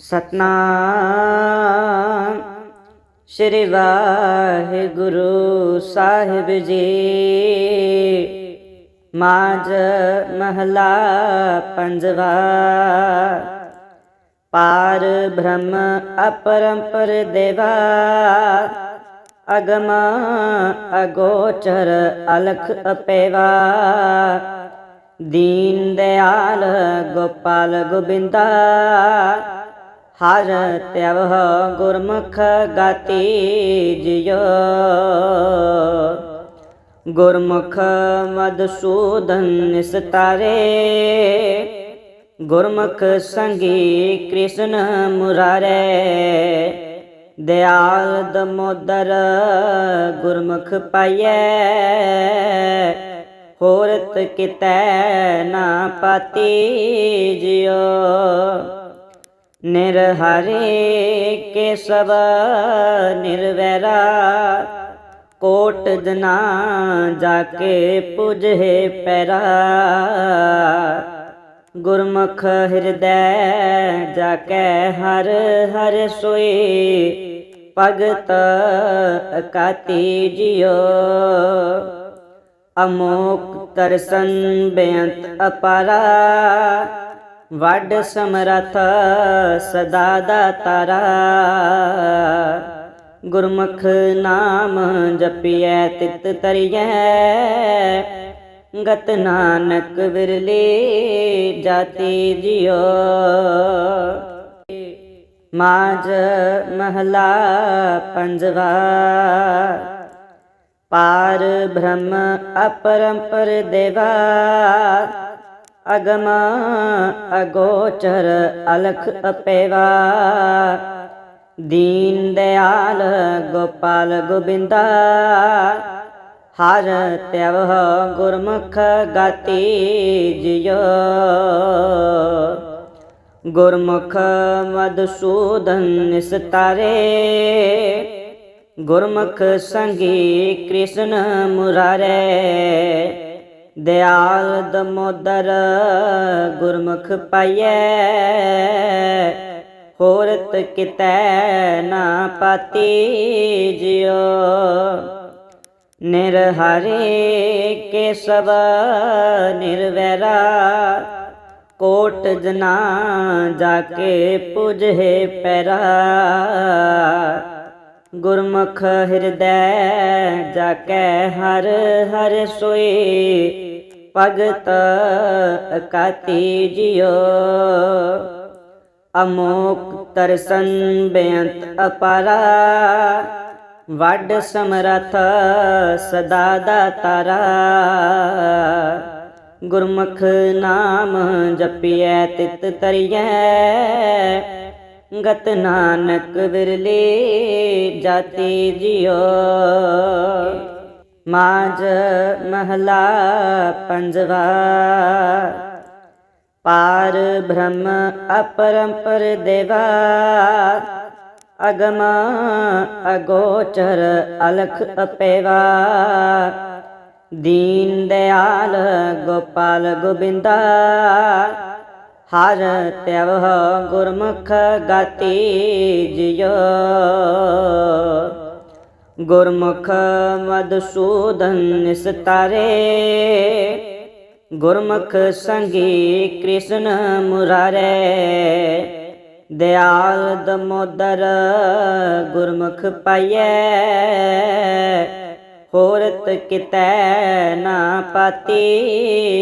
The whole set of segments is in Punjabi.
ਸਤਨਾਮ। ਸ਼੍ਰੀ ਵਾਹਿਗੁਰੂ ਸਾਹਿਬ ਜੀ। ਮਾਝ ਮਹਲਾ ਪੰਜਵਾ। ਪਾਰ ਬ੍ਰਹਮ ਅਪਰੰਪਰ ਦੇਵਾ। ਅਗਮ ਅਗੋਚਰ ਅਲਖ ਅਪੇਵਾ। ਦੀਨ ਦਿਆਲ ਗੋਪਾਲ ਗੋਬਿੰਦਾ। ਹਰ ਤਿਵਹ ਗੁਰਮੁਖ ਗਾਤੀ ਜਿਯੋ ਗੁਰਮੁਖ ਮਦਸੂਦਨ ਨਿਸਤਾਰੇ। ਗੁਰਮੁਖ ਸੰਗੀ ਕ੍ਰਿਸ਼ਨ ਮੁਰਾਰੇ। ਦਿਆਲ ਦਮੋਦਰ ਗੁਰਮੁਖ ਪਾਈਐ। ਹੋਰਤ ਕਿਤੈ ਨਾ ਪਾਤੀ ਜਿਉ। ਨਿਰਹਰੇ ਕੇ ਨਿਰਵੈਰਾ, ਕੋਟ ਜਨਾ ਜਾ ਕੇ ਪੁਜੇ ਪੈਰਾ। ਗੁਰਮੁਖ ਹਿਰਦੈ ਜਾ ਕੇ ਹਰ ਹਰ ਸੋਈ ਭਗਤ ਅਕਾਤੀ ਜਿਉ। ਅਮੋਕ ਤਰਸਨ ਬੇਅੰਤ ਅਪਾਰਾ ਵੱਡ ਸਮਰਥ ਸਦਾ ਦਾ ਤਾਰਾ ਗੁਰਮੁਖ ਨਾਮ ਜਪਿਐ, ਤਿਤ ਤਰੀਐ। ਗਤ ਨਾਨਕ ਵਿਰਲੇ ਜਾਤੀ ਜਿਉ। ਮਾਝ ਮਹਲਾ ਪੰਜਵਾ। ਪਾਰ ਬ੍ਰਹਮ ਅਪਰੰਪਰ ਦੇਵਾ। ਅਗਮ ਅਗੋਚਰ ਅਲਖ ਅਪੇਵਾ। ਦੀਨ ਦਿਆਲ ਗੋਪਾਲ ਗੋਬਿੰਦਾ। ਹਰ ਤਿਵਹ ਗੁਰਮੁਖ ਗਾਤੀ ਜਿਯੋ ਗੁਰਮੁਖ ਮਦਸੂਦਨ ਨਿਸਤਾਰੇ। ਗੁਰਮੁਖ ਸੰਗੀ ਕ੍ਰਿਸ਼ਨ ਮੁਰਾਰੇ। ਦਿਆਲ ਦਮੋਦਰ ਗੁਰਮੁਖ ਪਾਈਐ, ਹੋਰਤ ਕਿਤੈ ਨਾ ਪਾਤੀ ਜਿਉ। ਨਿਰਹਰੇ ਕੇਸਵ ਨਿਰਵੈਰਾ, ਕੋਟ ਜਨਾ ਜਾ ਕੇ ਪੁਜੇ ਪੈਰਾ। ਗੁਰਮੁਖ ਹਿਰਦੈ ਜਾ ਕੇ ਹਰ ਹਰ ਸੋਏ, ਭਗਤ ਅਕਾਤੀ ਜਿਉ। ਅਮੋਕ ਤਰਸਨ ਬੇਅੰਤ ਅਪਾਰਾ, ਵੱਡ ਸਮਰਥ ਸਦਾ ਦਾਤਾਰਾ ਗੁਰਮੁਖ ਨਾਮ ਜਪਿਐ, ਤਿਤ ਤਰੀਐ ਗਤ ਨਾਨਕ ਵਿਰਲੇ ਜਾਤੀ ਜਿਉ। ਮਾਝ ਮਹਲਾ ਪੰਜਵਾ। ਪਾਰ ਬ੍ਰਹਮ ਅਪਰੰਪਰ ਦੇਵਾ ਅਗਮ ਅਗੋਚਰ ਅਲਖ ਅਪੇਵਾ। ਦੀਨ ਦਿਆਲ ਗੋਪਾਲ ਗੋਬਿੰਦਾ। ਹਰ ਤਿਵਹ ਗੁਰਮੁਖ ਗਾਤੀ ਜਿਯੋ। ਗੁਰਮੁਖ ਮਦਸੂਦਨ ਨਿਸਤਾਰੇ। ਗੁਰਮੁਖ ਸੰਗੀ ਕ੍ਰਿਸ਼ਨ ਮੁਰਾਰੇ। ਦਿਆਲ ਦਮੋਦਰ ਗੁਰਮੁਖ ਪਾਈਐ। ਹੋਰਤ ਕਿਤੈ ਨਾ ਪਾਤੀ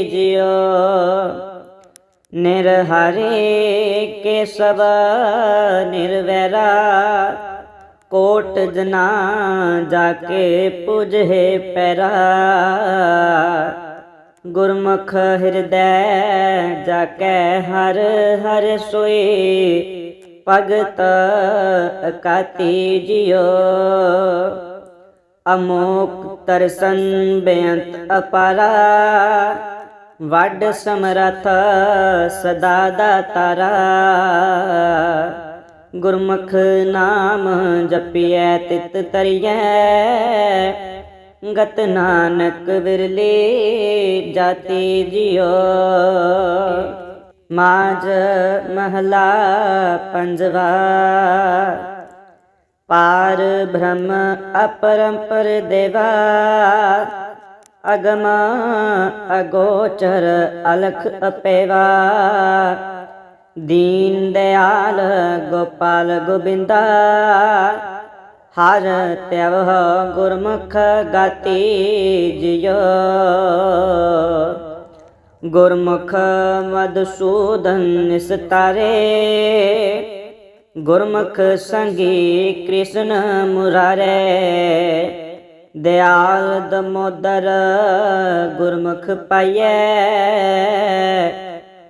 ਜਿਉ ਨਿਰਹਰੇ ਕੇਸਵ ਨਿਰਵੈਰਾ, ਕੋਟ ਜਨਾ ਜਾ ਕੇ ਪੁਜੇ ਪੈਰਾ। ਗੁਰਮੁਖ ਹਿਰਦੈ ਜਾ ਕੇ ਹਰ ਹਰ ਸੋਏ, ਭਗਤ ਅਕਾਤੀ ਜਿਉ। ਅਮੋਕ ਤਰਸਨ ਬੇਅੰਤ ਅਪਾਰਾ ਵੱਡ ਸਮਰਥ ਸਦਾ ਦਾ ਤਾਰਾ। ਗੁਰਮੁਖ ਨਾਮ ਜਪਿਐ, ਤਿਤ ਤਰੀਐ। ਗਤ ਨਾਨਕ ਵਿਰਲੇ ਜਾਤੀ ਜਿਉ। ਮਾਜ ਮਹਲਾ ਪੰਜਵਾ। ਪਾਰ ਬ੍ਰਹਮ ਅਪਰੰਪਰ ਦੇਵਾ। ਅਗਮ ਅਗੋਚਰ ਅਲਖ ਅਪੇਵਾ। ਦੀਨ ਦਿਆਲ ਗੋਪਾਲ ਗੋਬਿੰਦਾ। ਹਰ ਤਿਵ ਗੁਰਮੁਖ ਗਾਤੀ ਜਿਯੋ ਗੁਰਮੁਖ ਮਦਸੂਦਨ ਨਿਸਤਾਰੇ। ਗੁਰਮੁਖ ਸੰਗੀ ਕ੍ਰਿਸ਼ਨ ਮੁਰਾਰੇ। ਦਿਆਲ ਦਮੋਦਰ ਗੁਰਮੁਖ ਪਾਈਐ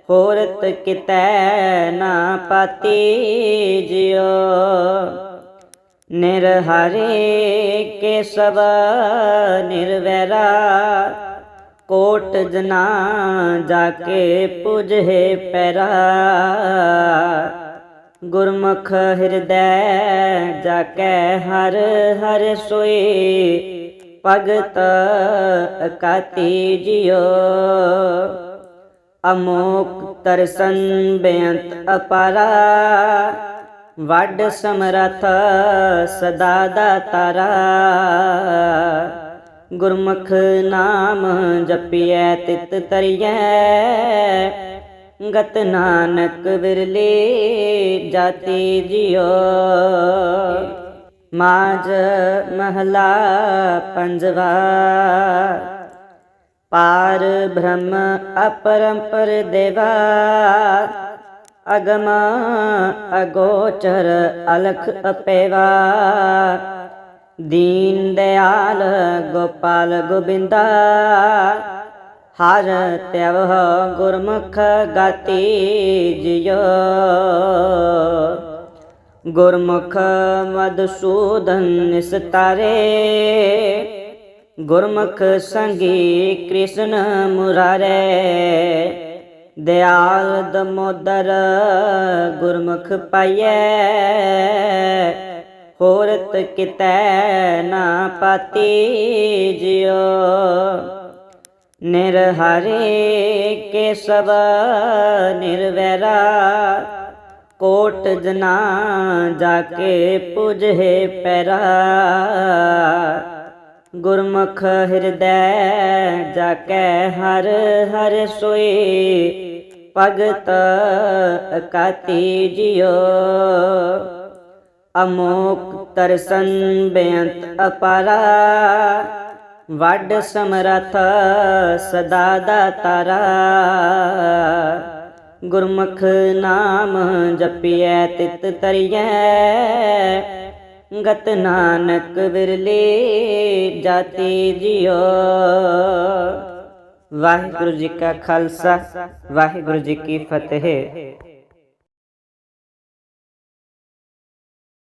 ਹੋਰਤ ਕਿਤੈ ਨਾ ਪਾਤੀ ਜਿਉ। ਨਿਰਹਰੇ ਕੇਸਵ ਨਿਰਵੈਰਾ, ਕੋਟ ਜਨਾ ਜਾ ਕੇ ਪੁਜੇ ਪੈਰਾ। ਗੁਰਮੁਖ ਹਿਰਦੈ ਜਾ ਕੇ ਹਰ ਹਰ ਸੋਏ, ਭਗਤ ਅਕਾਤੀ ਜਿਉ। ਅਮੋਕ ਤਰਸਨ ਬੇਅੰਤ ਅਪਾਰਾ, ਵੱਡ ਸਮਰਥ ਸਦਾ ਦਾਤਾਰਾ ਗੁਰਮੁਖ ਨਾਮ ਜਪਿਐ, ਤਿਤ ਤਰੀਐ ਗਤ ਨਾਨਕ ਵਿਰਲੇ ਜਾਤੀ ਜਿਉ। ਮਾਜ ਮਹਲਾ ਪੰਜਵਾ। ਪਾਰ ਬ੍ਰਹਮ ਅਪਰੰਪਰ ਦੇਵਾ। ਅਗਮ ਅਗੋਚਰ ਅਲਖ ਅਪੇਵਾ। ਦੀਨ ਦਿਆਲ ਗੋਪਾਲ ਗੋਬਿੰਦਾ। ਹਰ ਤਿਵ ਗੁਰਮੁਖ ਗਾਤੀ ਜਿਯੋ ਗੁਰਮੁਖ ਮਦਸੂਦਨ ਨਿਸਤਾਰੇ। ਗੁਰਮੁਖ ਸੰਗੀ ਕ੍ਰਿਸ਼ਨ ਮੁਰਾਰੇ। ਦਿਆਲ ਦਮੋਦਰ ਗੁਰਮੁਖ ਪਾਈਐ। ਹੋਰਤ ਕਿਤੈ ਨਾ ਪਾਤੀ ਜਿਉ। ਨਿਰਹਰੇ ਕੇਸਵ ਨਿਰਵੈਰਾ, ਕੋਟ ਜਨਾ ਜਾ ਕੇ ਪੁਜੇ ਪੈਰਾ। ਗੁਰਮੁਖ ਹਿਰਦੈ ਜਾ ਕੇ ਹਰ ਹਰ ਸੋਈ ਭਗਤ ਅਕਾਤੀ ਜਿਉ। ਅਮੋਕ ਤਰਸਨ ਬੇਅੰਤ ਅਪਾਰਾ ਵੱਡ ਸਮਰਥ ਸਦਾ ਦਾ ਤਾਰਾ ਗੁਰਮੁਖ ਨਾਮ ਜਪਿਐ, ਤਿਤ ਤਰੀਐ। ਗਤ ਨਾਨਕ ਵਿਰਲੇ ਜਾਤੀ ਜਿਉ। ਵਾਹਿਗੁਰੂ ਜੀ ਕਾ ਖਾਲਸਾ, ਵਾਹਿਗੁਰੂ ਜੀ ਕੀ ਫਤਿਹ।